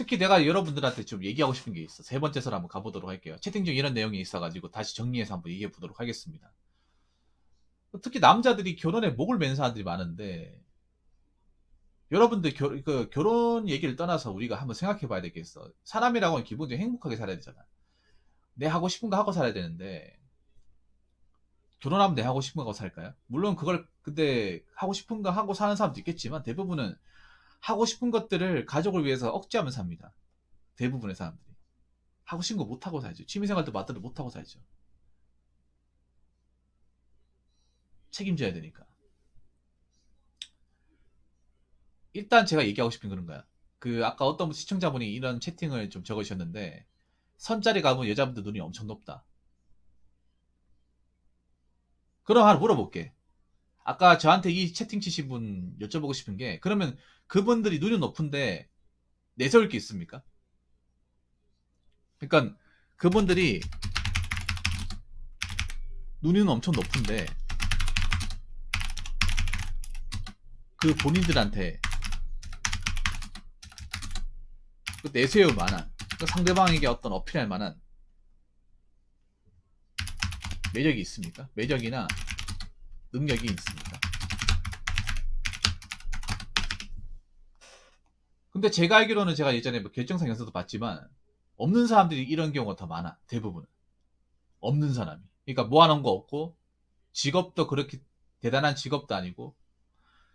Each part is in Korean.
특히 내가 여러분들한테 좀 얘기하고 싶은 게 있어. 세 번째 설 한번 가보도록 할게요. 채팅 중 이런 내용이 있어가지고 다시 정리해서 한번 얘기해 보도록 하겠습니다. 특히 남자들이 결혼에 목을 맨 사람들이 많은데 여러분들 결, 그 결혼 얘기를 떠나서 우리가 한번 생각해 봐야 되겠어. 사람이라고는 기본적으로 행복하게 살아야 되잖아. 내 하고 싶은 거 하고 살아야 되는데 결혼하면 내 하고 싶은 거 하고 살까요? 물론 그걸 근데 하고 싶은 거 하고 사는 사람도 있겠지만 대부분은 하고 싶은 것들을 가족을 위해서 억제하면 삽니다. 대부분의 사람들이. 하고 싶은 거 못하고 살죠. 취미생활도 마음대로 못하고 살죠. 책임져야 되니까. 일단 제가 얘기하고 싶은 그런 거야. 그 아까 어떤 시청자분이 이런 채팅을 좀 적으셨는데 선자리 가면 여자분들 눈이 엄청 높다. 그럼 하나 물어볼게. 아까 저한테 이 채팅 치신 분 여쭤보고 싶은 게 그러면 그분들이 눈이 높은데 내세울 게 있습니까? 그러니까 그분들이 눈이 엄청 높은데 그 본인들한테 그 내세울 만한 그 상대방에게 어떤 어필할 만한 매력이 있습니까? 매력이나 능력이 있습니까? 근데 제가 알기로는 제가 예전에 뭐 결정상 영상도 봤지만 없는 사람들이 이런 경우가 더 많아 대부분 없는 사람이 그러니까 모아놓은 거 없고 직업도 그렇게 대단한 직업도 아니고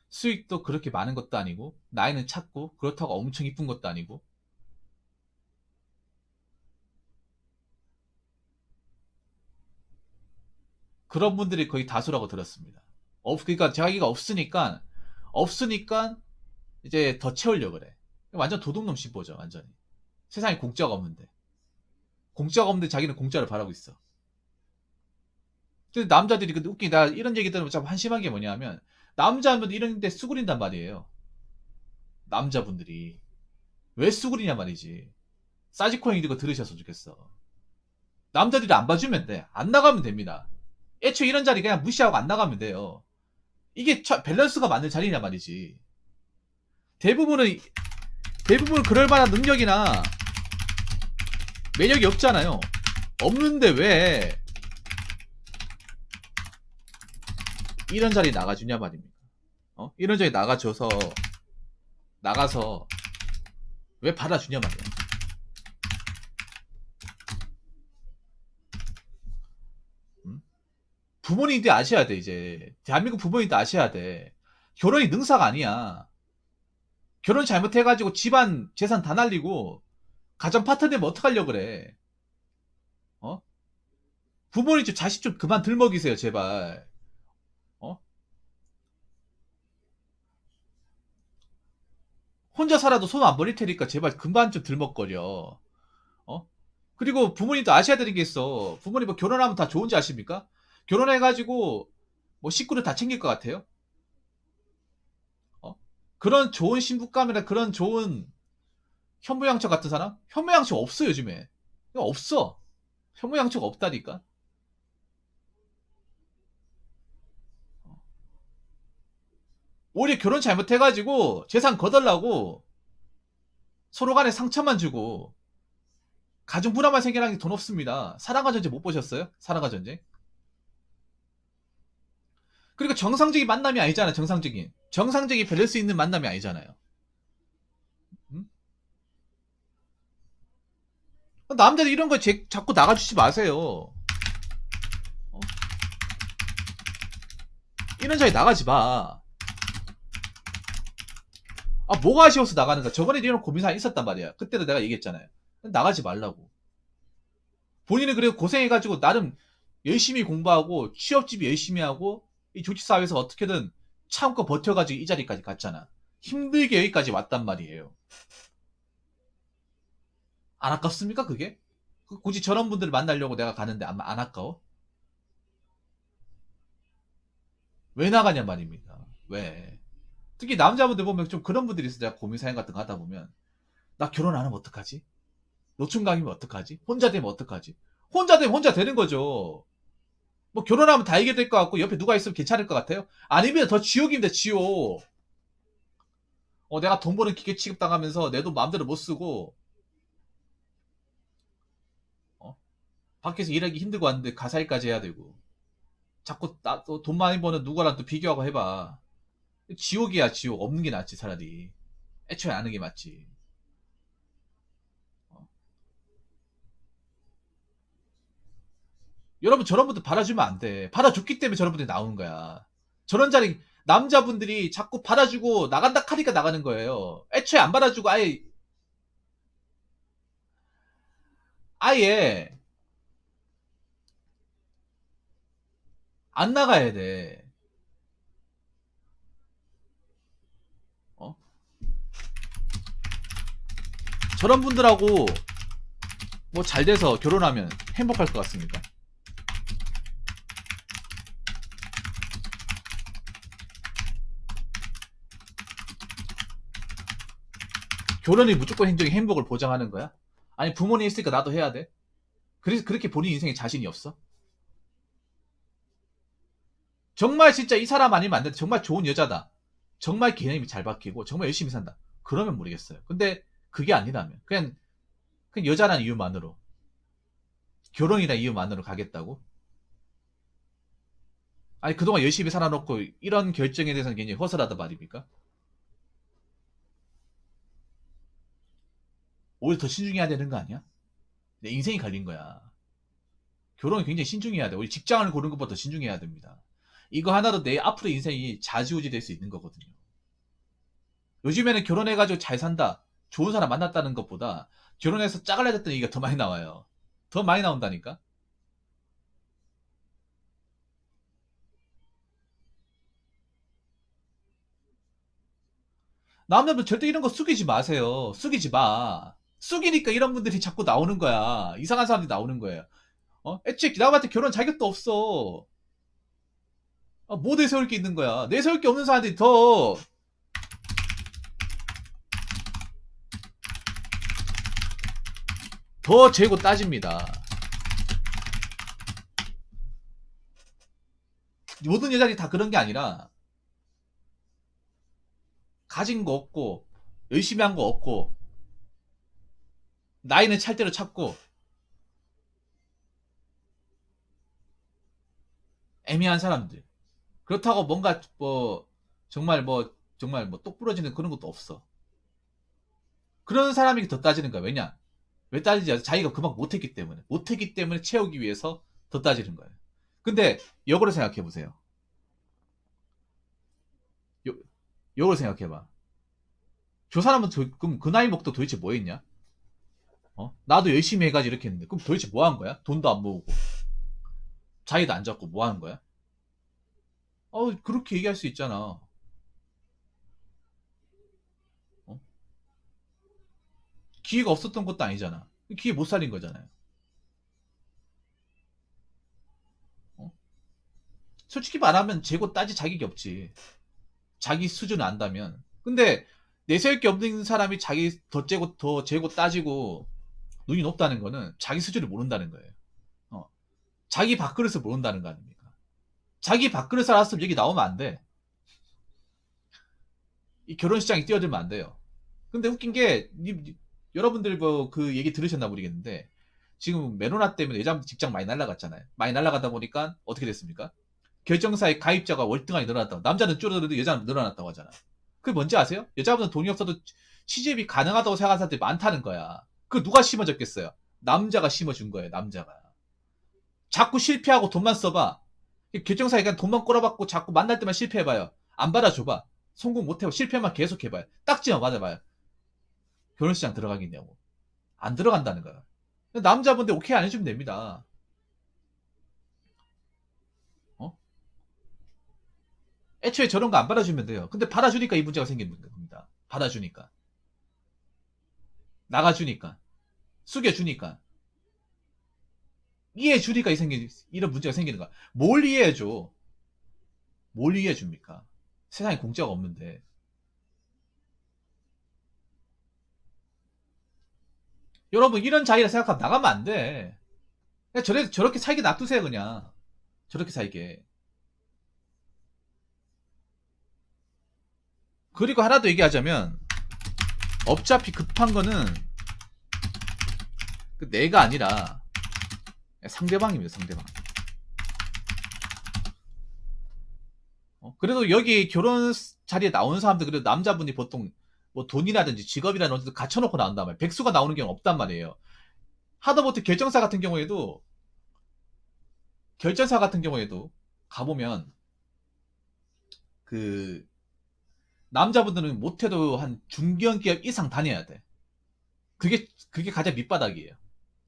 수익도 그렇게 많은 것도 아니고 나이는 작고 그렇다고 엄청 이쁜 것도 아니고 그런 분들이 거의 다수라고 들었습니다. 없, 그러니까 자기가 없으니까, 없으니까 이제 더 채우려고 그래. 완전 도둑놈 씹보죠, 완전히. 세상에 공짜가 없는데. 공짜가 없는데 자기는 공짜를 바라고 있어. 근데 남자들이 근데 웃기, 나 이런 얘기 들으면 참 한심한 게 뭐냐면, 남자분들 이런 데 수그린단 말이에요. 남자분들이. 왜 수그리냐 말이지. 사지코인 이거 들으셨으면 좋겠어. 남자들이 안 봐주면 돼. 안 나가면 됩니다. 애초에 이런 자리 그냥 무시하고 안 나가면 돼요. 이게 처- 밸런스가 맞는 자리냐 말이지. 대부분은 대부분 그럴 만한 능력이나 매력이 없잖아요. 없는데 왜 이런 자리 나가주냐 말입니다. 어? 이런 자리 나가줘서 나가서 왜 받아주냐 말이야. 부모님들 아셔야 돼, 이제. 대한민국 부모님들 아셔야 돼. 결혼이 능사가 아니야. 결혼 잘못해가지고 집안 재산 다 날리고, 가정 파트 되면 어떡하려고 그래. 어? 부모님 좀 자식 좀 그만 들먹이세요, 제발. 어? 혼자 살아도 손 안 버릴 테니까 제발 그만 좀 들먹거려. 어? 그리고 부모님도 아셔야 되는 게 있어. 부모님 뭐 결혼하면 다 좋은지 아십니까? 결혼해가지고 뭐 식구를 다 챙길 것 같아요? 어? 그런 좋은 신부감이나 그런 좋은 현모양처 같은 사람? 현모양처 없어 요즘에 없어 현모양처가 없다니까 어. 오히려 결혼 잘못해가지고 재산 거덜라고 서로 간에 상처만 주고 가정 불화만 생겨나는 게 돈 없습니다 사랑과 전쟁 못 보셨어요? 사랑과 전쟁? 그리고 정상적인 만남이 아니잖아, 정상적인. 정상적인 밸런스 있는 만남이 아니잖아요. 음? 남자들 이런 거 제- 자꾸 나가주지 마세요. 어? 이런 자리 나가지 마. 아, 뭐가 아쉬워서 나가는가? 저번에 이런 고민사항 있었단 말이야. 그때도 내가 얘기했잖아요. 나가지 말라고. 본인은 그래도 고생해가지고 나름 열심히 공부하고 취업집이 열심히 하고 이 조직사회에서 어떻게든 참고 버텨가지고 이 자리까지 갔잖아. 힘들게 여기까지 왔단 말이에요. 안 아깝습니까, 그게? 그 굳이 저런 분들을 만나려고 내가 가는데 안, 안 아까워? 왜 나가냐 말입니다. 왜? 특히 남자분들 보면 좀 그런 분들이 있어. 내가 고민사연 같은 거 하다 보면. 나 결혼 안 하면 어떡하지? 노충강이면 어떡하지? 혼자 되면 어떡하지? 혼자 되면 혼자 되는 거죠. 뭐 결혼하면 다 이게 될것 같고 옆에 누가 있으면 괜찮을 것 같아요? 아니면 더 지옥입니다, 지옥. 어, 내가 돈 버는 기계 취급당하면서 내 돈 마음대로 못 쓰고, 어? 밖에서 일하기 힘들고 왔는데 가사일까지 해야 되고, 자꾸 나, 또돈 많이 버는 누구랑 또 비교하고 해봐. 지옥이야, 지옥. 없는 게 낫지, 차라리. 애초에 아는 게 맞지. 여러분, 저런 분들 받아주면 안 돼. 받아줬기 때문에 저런 분들이 나오는 거야. 저런 자리, 남자분들이 자꾸 받아주고 나간다 카니까 나가는 거예요. 애초에 안 받아주고 아예, 아예, 안 나가야 돼. 어? 저런 분들하고 뭐 잘 돼서 결혼하면 행복할 것 같습니다. 결혼이 무조건 행정이 행복을 보장하는 거야? 아니 부모님 있으니까 나도 해야 돼? 그래서 그렇게 본인 인생에 자신이 없어? 정말 진짜 이 사람 아니면 안 돼. 정말 좋은 여자다. 정말 개념이 잘 박히고 정말 열심히 산다. 그러면 모르겠어요. 근데 그게 아니라면 그냥 그냥 여자란 이유만으로 결혼이나 이유만으로 가겠다고? 아니 그동안 열심히 살아놓고 이런 결정에 대해서는 굉장히 허술하다 말입니까? 오히려 더 신중해야 되는 거 아니야? 내 인생이 갈린 거야. 결혼은 굉장히 신중해야 돼. 우리 직장을 고르는 것보다 더 신중해야 됩니다. 이거 하나도 내 앞으로 인생이 좌지우지 될 수 있는 거거든요. 요즘에는 결혼해가지고 잘 산다, 좋은 사람 만났다는 것보다 결혼해서 짜갈라졌다는 얘기가 더 많이 나와요. 더 많이 나온다니까? 남자분 절대 이런 거 숙이지 마세요. 숙이지 마. 숙이니까 이런 분들이 자꾸 나오는 거야. 이상한 사람들이 나오는 거예요. 어? 애초에 나한테 결혼 자격도 없어. 아, 뭐 내세울 게 있는 거야. 내세울 게 없는 사람들이 더, 더 재고 따집니다. 모든 여자들이 다 그런 게 아니라, 가진 거 없고, 열심히 한 거 없고, 나이는 찰대로 찾고, 애매한 사람들. 그렇다고 뭔가 뭐 정말 뭐 정말 뭐 똑 부러지는 그런 것도 없어. 그런 사람이 더 따지는 거야. 왜냐? 왜 따지지? 자기가 그만큼 못했기 때문에. 못했기 때문에 채우기 위해서 더 따지는 거예요. 근데 역으로 생각해 보세요. 역으로 생각해 봐. 저 사람은 도, 그럼 그 나이 먹도 도대체 뭐 했냐? 어? 나도 열심히 해가지고 이렇게 했는데 그럼 도대체 뭐 한 거야? 돈도 안 모으고 자기도 안 잡고 뭐 하는 거야? 어, 그렇게 얘기할 수 있잖아. 어? 기회가 없었던 것도 아니잖아. 기회 못 살린 거잖아요. 어? 솔직히 말하면 재고 따질 자격이 없지. 자기 수준 안다면. 근데 내세울 게 없는 사람이 자기 더 재고 더 재고 따지고 눈이 높다는 거는 자기 수준을 모른다는 거예요. 어. 자기 밥그릇을 모른다는 거 아닙니까? 자기 밥그릇 알았으면 여기 나오면 안 돼. 이 결혼 시장에 뛰어들면 안 돼요. 근데 웃긴 게, 니- 여러분들 뭐 그 얘기 들으셨나 모르겠는데, 지금 메로나 때문에 여자 직장 많이 날라갔잖아요. 많이 날라가다 보니까 어떻게 됐습니까? 결정사의 가입자가 월등하게 늘어났다고. 남자는 줄어들어도 여자는 늘어났다고 하잖아. 그게 뭔지 아세요? 여자분은 돈이 없어도 취집이 가능하다고 생각하는 사람들이 많다는 거야. 그 누가 심어줬겠어요? 남자가 심어준 거예요, 남자가. 자꾸 실패하고 돈만 써봐. 결정사에 그냥 돈만 꼬라박고 자꾸 만날 때만 실패해봐요. 안 받아줘봐. 성공 못해봐. 실패만 계속해봐요. 딱지만 맞아봐요. 결혼시장 들어가겠냐고. 안 들어간다는 거야. 남자분들 오케이 안 해주면 됩니다. 어? 애초에 저런 거 안 받아주면 돼요. 근데 받아주니까 이 문제가 생기는 겁니다. 받아주니까. 나가주니까. 숙여주니까. 이해해 주니까 이 생기 이런 문제가 생기는 거야. 뭘 이해해 줘? 뭘 이해해 줍니까? 세상에 공짜가 없는데. 여러분 이런 자리라 생각하면 나가면 안 돼. 그냥 저래 저렇게 살게 놔두세요 그냥. 저렇게 살게. 그리고 하나 더 얘기하자면 어차피 급한 거는 그 내가 아니라 상대방입니다. 상대방. 어, 그래도 여기 결혼 자리에 나오는 사람들 그래도 남자분이 보통 뭐 돈이라든지 직업이라든지 어쨌든 갖춰놓고 나온단 말이에요. 백수가 나오는 경우는 없단 말이에요. 하다못해 결정사 같은 경우에도 결정사 같은 경우에도 가보면 그 남자분들은 못해도 한 중견기업 이상 다녀야 돼. 그게 그게 가장 밑바닥이에요.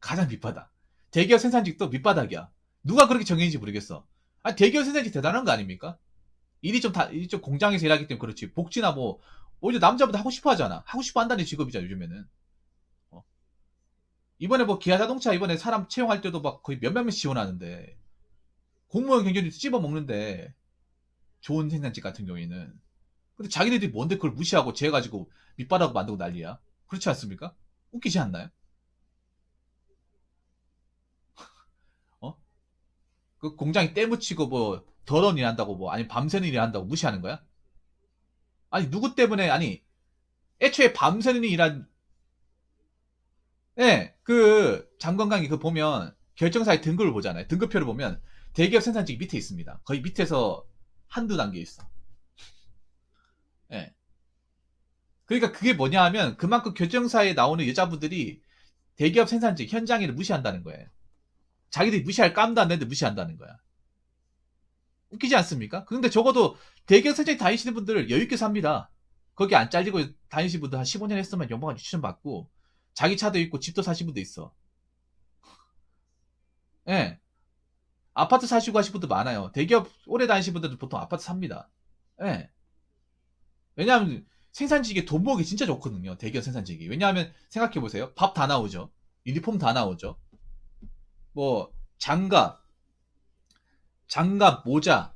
가장 밑바닥. 대기업 생산직도 밑바닥이야. 누가 그렇게 정했는지 모르겠어. 아 대기업 생산직 대단한 거 아닙니까? 일이 좀 다, 일이 좀 공장에서 일하기 때문에 그렇지. 복지나 뭐, 오히려 남자보다 하고 싶어 하잖아. 하고 싶어 한다는 직업이잖아, 요즘에는. 어. 이번에 뭐 기아 자동차 이번에 사람 채용할 때도 막 거의 몇몇 명씩 지원하는데, 공무원 경쟁도 찝어 먹는데, 좋은 생산직 같은 경우에는. 근데 자기네들이 뭔데 그걸 무시하고 재가지고 밑바닥 만들고 난리야. 그렇지 않습니까? 웃기지 않나요? 어? 그 공장이 때묻히고 뭐 더러운 일 한다고 뭐 아니 밤새는 일 한다고 무시하는 거야? 아니 누구 때문에 아니 애초에 밤새는 일한 예, 그 장관광이 그 보면 결정사의 등급을 보잖아요. 등급표를 보면 대기업 생산직이 밑에 있습니다. 거의 밑에서 한두 단계 있어. 예. 그러니까 그게 뭐냐 하면 그만큼 결정사에 나오는 여자분들이 대기업 생산직 현장 일을 무시한다는 거예요. 자기들이 무시할 깜도 안 되는데 무시한다는 거야. 웃기지 않습니까? 근데 적어도 대기업 생산직 다니시는 분들 여유있게 삽니다. 거기 안 잘리고 다니시는 분들 한 15년 했으면 연봉 한 6천 받고 자기 차도 있고 집도 사신 분도 있어. 예. 아파트 사시고 하신 분도 많아요. 대기업 오래 다니신 분들도 보통 아파트 삽니다. 예. 왜냐하면 생산직에 돈 모으기 진짜 좋거든요. 대기업 생산직이. 왜냐하면 생각해 보세요. 밥 다 나오죠. 유니폼 다 나오죠. 뭐 장갑, 장갑, 모자,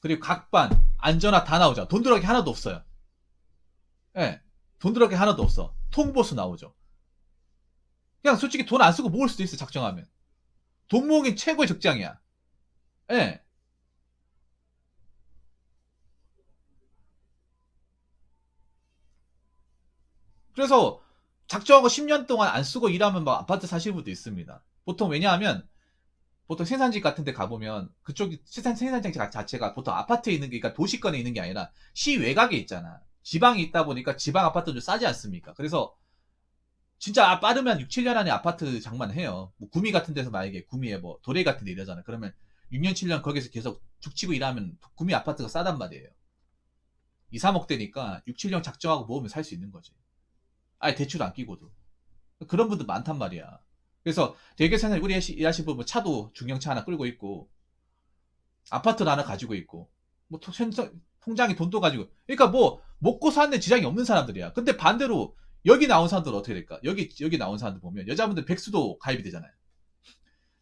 그리고 각반, 안전화 다 나오죠. 돈 들어가기 하나도 없어요. 예. 돈 들어가기 하나도 없어. 통보수 나오죠. 그냥 솔직히 돈 안 쓰고 모을 수도 있어, 작정하면. 돈 모으기 최고의 적장이야. 예. 그래서 작정하고 10년 동안 안 쓰고 일하면 막 아파트 사시는 분도 있습니다. 보통 왜냐하면 보통 생산직 같은 데 가보면 그쪽 생산, 생산직 자체가 보통 아파트에 있는 게 그러니까 도시권에 있는 게 아니라 시 외곽에 있잖아. 지방에 있다 보니까 지방 아파트도 싸지 않습니까? 그래서 진짜 빠르면 6, 7년 안에 아파트 장만해요. 뭐 구미 같은 데서 만약에 구미에 뭐 도레 같은 데 이러잖아. 그러면 6년, 7년 거기서 계속 죽치고 일하면 구미 아파트가 싸단 말이에요. 2, 3억 대니까 6, 7년 작정하고 모으면 살 수 있는 거지. 아예 대출 안 끼고도. 그런 분들 많단 말이야. 그래서 생각 우리 일하시는 분뭐 차도 중형차 하나 끌고 있고 아파트를 하나 가지고 있고 뭐 통장에 돈도 가지고 그러니까 뭐 먹고 사는 지장이 없는 사람들이야. 근데 반대로 여기 나온 사람들은 어떻게 될까? 여기 여기 나온 사람들 보면 여자분들 백수도 가입이 되잖아요.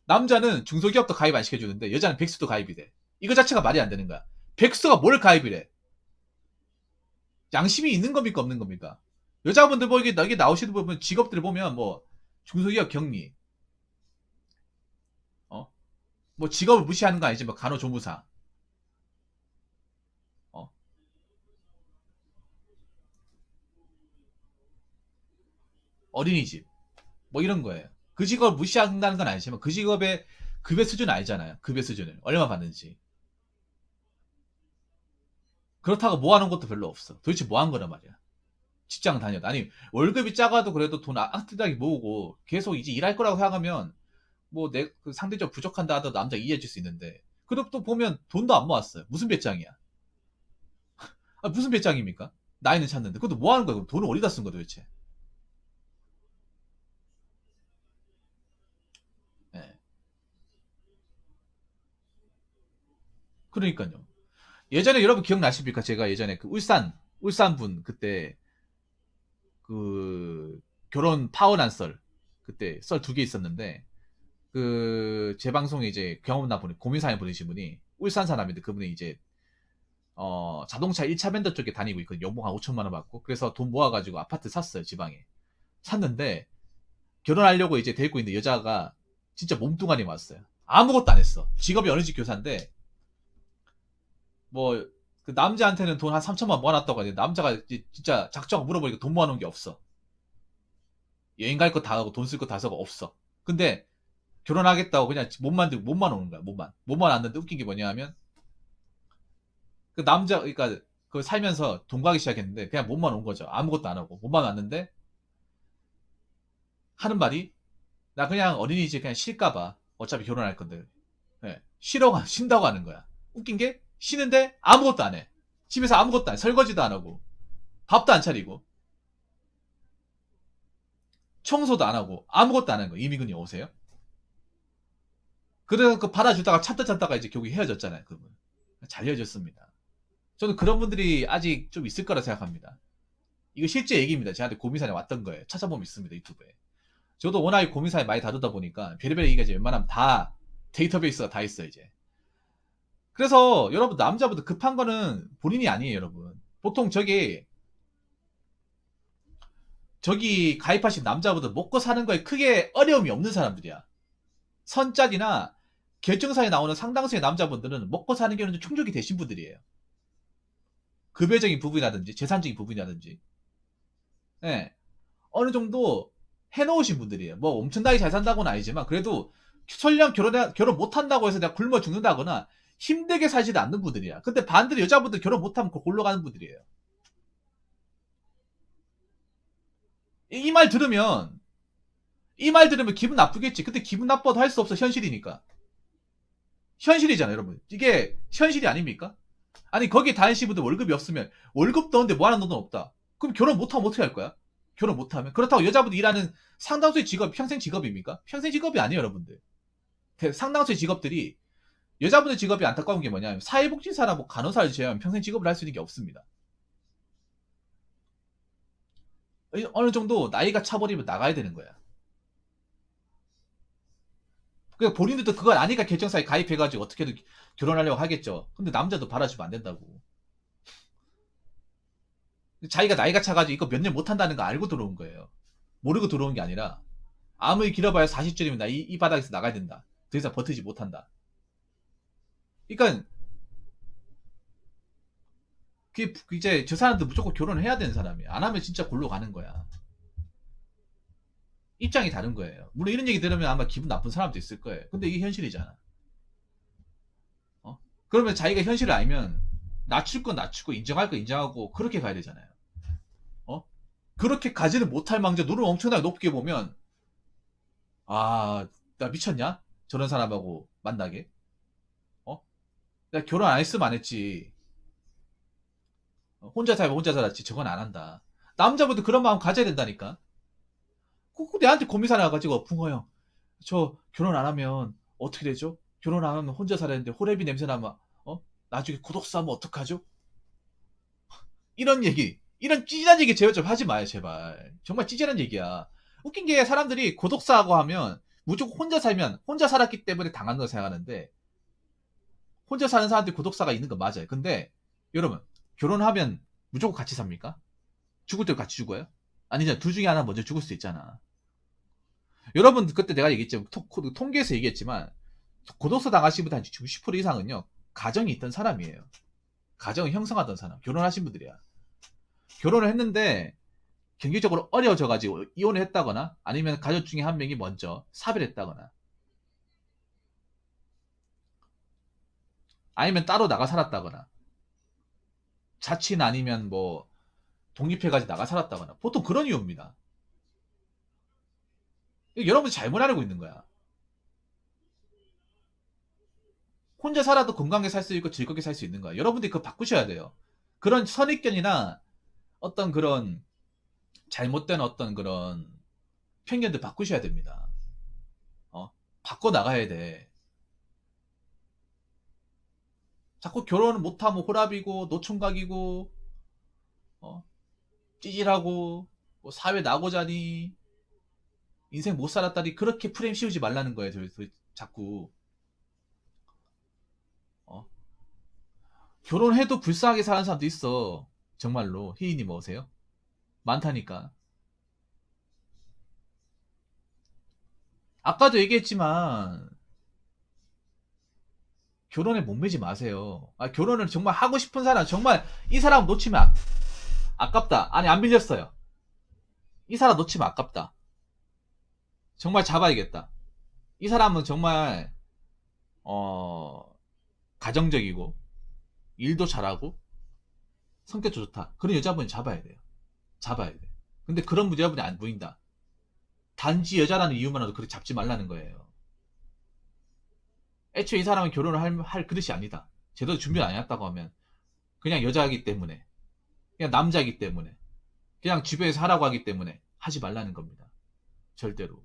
남자는 중소기업도 가입 안 시켜주는데 여자는 백수도 가입이 돼. 이거 자체가 말이 안 되는 거야. 백수가 뭘 가입을 해? 양심이 있는 겁니까 없는 겁니까? 여자분들 뭐 이게 여기 나오시는 분 보면 직업들 보면 뭐 중소기업 격리, 어, 뭐 직업을 무시하는 거 아니지 뭐 간호조무사, 어, 어린이집, 뭐 이런 거예요. 그 직업을 무시한다는 건 아니지만 그 직업의 급여 수준 알잖아요. 급여 수준을 얼마 받는지. 그렇다고 모아놓은 것도 별로 없어. 도대체 뭐 한 거란 말이야. 직장 다녀도. 아니 월급이 작아도 그래도 돈 아트하게 모으고 계속 이제 일할 거라고 생각하면 뭐내그 상대적 부족한다 하더라도 남자 이해해 줄 수 있는데. 그리고 또 보면 돈도 안 모았어요. 무슨 배짱이야? 아, 무슨 배짱입니까? 나이는 찾는데. 그것도 뭐 하는 거야? 돈을 어디다 쓴 거야 도대체? 네. 그러니까요. 예전에 여러분 기억나십니까? 제가 예전에 그 울산 울산 분 그때 그 결혼 파혼한 썰 그때 썰 두 개 있었는데 그제 방송에 이제 경험나 보니 고민 사연 보내신 분이 울산 사람인데 그분이 이제 어 자동차 1차 벤더 쪽에 다니고 있거든요. 연봉 한 5천만 원 받고 그래서 돈 모아가지고 아파트 샀어요 지방에 샀는데 결혼하려고 이제 데리고 있는 여자가 진짜 몸뚱아리 왔어요. 아무것도 안 했어. 직업이 어느 집 교사인데 뭐 그 남자한테는 돈 한 3천만 모아놨다고 하는데 남자가 이제 진짜 작정하고 물어보니까 돈 모아놓은 게 없어. 여행 갈 거 다 하고 돈 쓸 거 다 써고 없어. 근데 결혼하겠다고 그냥 못 만들고 못만 오는 거야. 못만. 못만 왔는데 웃긴 게 뭐냐 하면 그 남자 그러니까 그 살면서 돈 가기 시작했는데 그냥 몸만 온 거죠. 아무것도 안 하고 몸만 왔는데 하는 말이 나 그냥 어린이집 그냥 쉴까 봐 어차피 결혼할 건데 예, 쉬러 쉰다고 하는 거야. 웃긴 게 쉬는데 아무것도 안 해. 집에서 아무것도 안 해. 설거지도 안 하고 밥도 안 차리고 청소도 안 하고 아무것도 안 하는 거야. 이미근이 오세요? 그래서 그 받아주다가 참다 참다가 이제 결국 헤어졌잖아요. 그분 잘 헤어졌습니다. 저는 그런 분들이 아직 좀 있을 거라 생각합니다. 이거 실제 얘기입니다. 저한테 고민사에 왔던 거예요. 찾아보면 있습니다. 유튜브에. 저도 워낙에 고민사에 많이 다루다 보니까 별의별 얘기가 이제 웬만하면 다 데이터베이스가 다 있어 이제. 그래서 여러분 남자분들 급한 거는 본인이 아니에요 여러분. 보통 저기 저기 가입하신 남자분들 먹고 사는 거에 크게 어려움이 없는 사람들이야. 선짝이나 결정사에 나오는 상당수의 남자분들은 먹고 사는 좀 충족이 되신 분들이에요. 급여적인 부분이라든지 재산적인 부분이라든지 예. 어느 정도 해놓으신 분들이에요. 뭐 엄청나게 잘 산다고는 아니지만 그래도 설령 결혼 결혼 못 한다고 해서 내가 굶어 죽는다거나 힘들게 살지도 않는 분들이야. 근데 반대로 여자분들 결혼 못하면 골로 가는 분들이에요. 이 말 들으면 이 말 들으면 기분 나쁘겠지. 근데 기분 나빠도 할 수 없어 현실이니까. 현실이잖아요, 여러분. 이게 현실이 아닙니까? 아니 거기 다니시 분들 월급이 없으면 월급 넣는데 뭐하는 돈은 없다. 그럼 결혼 못하면 어떻게 할 거야? 결혼 못하면 그렇다고 여자분들 일하는 상당수의 직업이 평생 직업입니까? 평생 직업이 아니에요, 여러분들. 상당수의 직업들이 여자분의 직업이 안타까운 게 뭐냐면 사회복지사나 뭐 간호사를 제외하면 평생 직업을 할 수 있는 게 없습니다. 어느 정도 나이가 차버리면 나가야 되는 거야. 그러니까 본인들도 그걸 아니까 결정사에 가입해가지고 어떻게든 결혼하려고 하겠죠. 근데 남자도 받아주면 안 된다고. 자기가 나이가 차가지고 이거 몇 년 못한다는 거 알고 들어온 거예요. 모르고 들어온 게 아니라 아무리 길어봐야 40줄이면 나 이 바닥에서 나가야 된다. 더 이상 버티지 못한다. 그러니까 그게 이제 저 사람도 무조건 결혼을 해야 되는 사람이야. 안 하면 진짜 골로 가는 거야. 입장이 다른 거예요. 물론 이런 얘기 들으면 아마 기분 나쁜 사람도 있을 거예요. 근데 이게 현실이잖아. 어? 그러면 자기가 현실을 알면 낮출 건 낮추고 인정할 건 인정하고 그렇게 가야 되잖아요. 어? 그렇게 가지는 못할 망정 눈을 엄청나게 높게 보면 아, 나 미쳤냐? 저런 사람하고 만나게? 어? 내가 결혼 안 했으면 안 했지. 혼자 살면 혼자 살았지. 저건 안 한다. 남자분도 그런 마음 가져야 된다니까. 꼭 내한테 고민사 나가지고 붕어 형, 저 결혼 안 하면 어떻게 되죠? 결혼 안 하면 혼자 살아야 되는데 호레비 냄새 나면 어 나중에 구독수 하면 어떡하죠? 이런 얘기, 이런 찌질한 얘기 제발 좀 하지 마요 제발. 정말 찌질한 얘기야. 웃긴 게 사람들이 고독사하고 하면 무조건 혼자 살면 혼자 살았기 때문에 당한 거 생각하는데 혼자 사는 사람들이 고독사가 있는 거 맞아요. 근데 여러분 결혼하면 무조건 같이 삽니까? 죽을 때 같이 죽어요? 아니잖아. 둘 중에 하나 먼저 죽을 수 있잖아. 여러분 그때 내가 얘기했죠. 통계에서 얘기했지만 고독사 당하신 분들 한60% 이상은요. 가정이 있던 사람이에요. 가정을 형성하던 사람. 결혼하신 분들이야. 결혼을 했는데 경제적으로 어려워져가지고 이혼을 했다거나 아니면 가족 중에 한 명이 먼저 사별 했다거나 아니면 따로 나가 살았다거나 자취는 아니면 뭐 독립해가지고 나가 살았다거나 보통 그런 이유입니다. 여러분이 잘못 알고 있는 거야. 혼자 살아도 건강하게 살 수 있고 즐겁게 살 수 있는 거야. 여러분들이 그거 바꾸셔야 돼요. 그런 선입견이나 어떤 그런 잘못된 어떤 그런 편견들 바꾸셔야 됩니다. 어? 바꿔 나가야 돼. 자꾸 결혼을 못하면 호랍이고 노총각이고 어? 찌질하고 뭐 사회 나고자니 인생 못 살았다니 그렇게 프레임 씌우지 말라는 거예요. 저, 저, 자꾸 어? 결혼해도 불쌍하게 사는 사람도 있어. 정말로 희인이 뭐세요? 많다니까. 아까도 얘기했지만 결혼에 목매지 마세요. 아, 결혼을 정말 하고 싶은 사람, 정말 이 사람 놓치면 아, 아깝다. 아니, 안 빌렸어요. 이 사람 놓치면 아깝다. 정말 잡아야겠다. 이 사람은 정말, 어, 가정적이고, 일도 잘하고, 성격도 좋다. 그런 여자분 잡아야 돼요. 잡아야 돼. 근데 그런 여자분이 안 보인다. 단지 여자라는 이유만으로 그렇게 잡지 말라는 거예요. 애초에 이 사람은 결혼을 할, 할 그릇이 아니다. 제대로 준비를 안 해왔다고 하면 그냥 여자이기 때문에 그냥 남자이기 때문에 그냥 주변에서 하라고 하기 때문에 하지 말라는 겁니다. 절대로.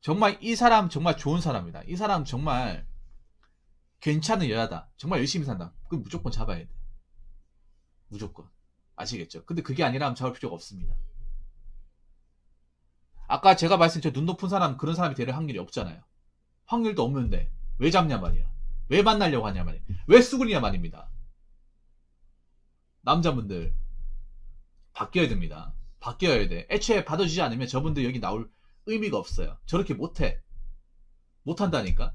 정말 이 사람 정말 좋은 사람이다. 이 사람 정말 괜찮은 여자다. 정말 열심히 산다. 그럼 무조건 잡아야 돼. 무조건. 아시겠죠? 근데 그게 아니라면 잡을 필요가 없습니다. 아까 제가 말씀드린 저눈 높은 사람 그런 사람이 될 확률이 없잖아요. 확률도 없는데 왜 잡냐 말이야. 왜 만나려고 하냐 말이야. 왜 수그리냐 말입니다. 남자분들 바뀌어야 됩니다. 바뀌어야 돼. 애초에 받아주지 않으면 저분들 여기 나올 의미가 없어요. 저렇게 못해. 못한다니까.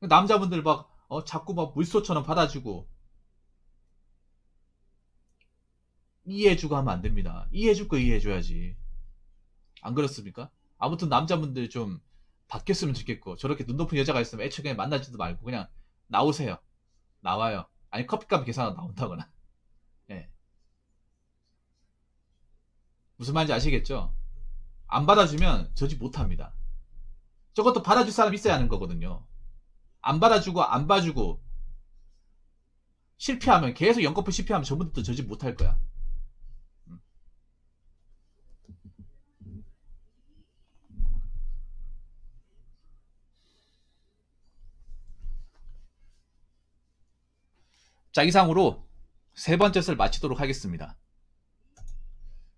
남자분들 막 어, 자꾸 막 물소처럼 받아주고 이해해주고 하면 안 됩니다. 이해해줄 거 이해해줘야지. 안 그렇습니까? 아무튼 남자분들 좀 바뀌었으면 좋겠고 저렇게 눈 높은 여자가 있으면 애초에 그냥 만나지도 말고 그냥 나오세요. 나와요. 아니 커피값 계산하고 나온다거나. 예. 무슨 말인지 아시겠죠? 안 받아주면 저지 못합니다. 저것도 받아줄 사람 있어야 하는 거거든요. 안 받아주고 안 봐주고 실패하면 계속 연거푸 실패하면 저분들도 저지 못할 거야. 자 이상으로 세 번째 썰 마치도록 하겠습니다.